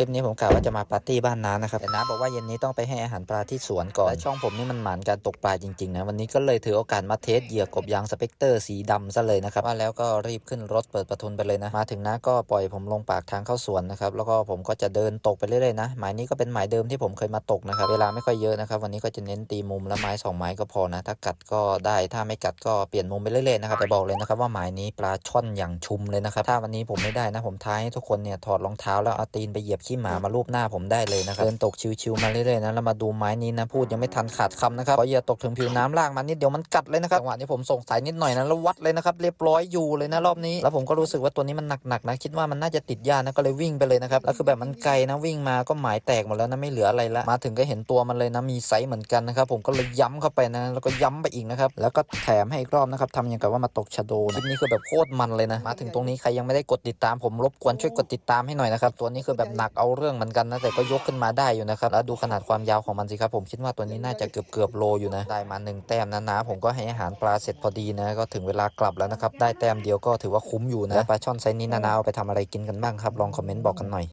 ลิปนี้ผมกะว่าจะมาปาร์ตี้บ้านน้านะครับ แต่น้าบอกว่าเย็นนี้ต้องไปให้อาหารปลาที่สวนก่อน และช่องผมนี่มันหมานการตกปลาจริงๆนะ วันนี้ก็เลยถือโอกาสมาเทสเหยื่อกบยางสเปกเตอร์สีดำซะเลยนะครับว่าแล้วก็รีบขึ้นรถเปิดประทุนไปเลยนะ มาถึงน้าก็ปล่อยผมลงปากทางเข้าสวนนะครับ แล้วก็ผมก็จะเดินตกไปเรื่อยๆนะ หมายนี้ก็เป็นหมายเดิมที่ผมเคยมาตกนะครับ เวลาไม่ค่อยเยอะนะครับ วันนี้ก็จะเน้นตีมุมและไม้สองไม้ก็พอนะ ถ้ากัดก็ได้ ถ้าไม่กัดก็เปลี่ยนมุมไปเรื่อยๆนะครับ แต่บอกเลยนะครับว่าหมายนี้ปลาช่อนอย่างชุมเลยนะครับ ถ้าวันนี้ผมไม่ได้นะ ผมท้ายให้ทุกคนเนี่ยถอดรองเท้าแล้วเอาตีนไปเหยียบขี้หมามาลูบหน้าผมได้เลยนะครับเดินตกชิวๆมาเรื่อยๆนะแล้วมาดูไม้นี้นะพูดยังไม่ทันขาดคำนะครับพอเหยียบตกถึงผิวน้ำล่างมานิดเดียวมันกัดเลยนะครับจังหวะนี้ผมสงสัยนิดหน่อยนะแล้ววัดเลยนะครับเรียบร้อยอยู่เลยนะรอบนี้ แล้วผมก็รู้สึกว่าตัวนี้มันหนักๆนะคิดว่ามันน่าจะติดหญ้านะก็เลยวิ่งไปเลยนะครับแล้วคือแบบมันไกลนะวิ่งมาก็หมายแตกหมดแล้วนะไม่เหลืออะไรละมาถึงก็เห็นตัวมันเลยนะมีไซส์เหมือนกันนะครับผมก็เลยย้ำเข้าไปนะแล้วก็ย้ำไปอีกนะครับแล้วก็แถมให้อีกรอบนะครับทำอย่างกับว่ามาตกชะโดนะคลิปนี้คือแบบโคตรมันเลยนะมาถึงตรงนี้ใครยังไม่ได้กดติดตามผมรบกวนช่วยกดติดตามให้หน่อยนะครับตัวนี้คือแบบหนักเอาเรื่องเหมือนกันนะแต่ก็ยกขึ้นมาได้อยู่นะครับแล้วดูขนาดความยาวของมันสิครับผมคิดว่าตัวนี้น่าจะเกือบเกือบโลอยู่นะได้มาหนึ่งแต้มนะนะผมก็ให้อาหารปลาเสร็จพอดีนะก็ถึงเวลากลับแล้วนะครับได้แต้มเดียวก็ถือว่าคุ้มอยู่นะปลาช่อนไซส์นี้นะนะเอาไปทำอะไรกินกันบ้างครับลองคอมเมนต์บอกกันหน่อย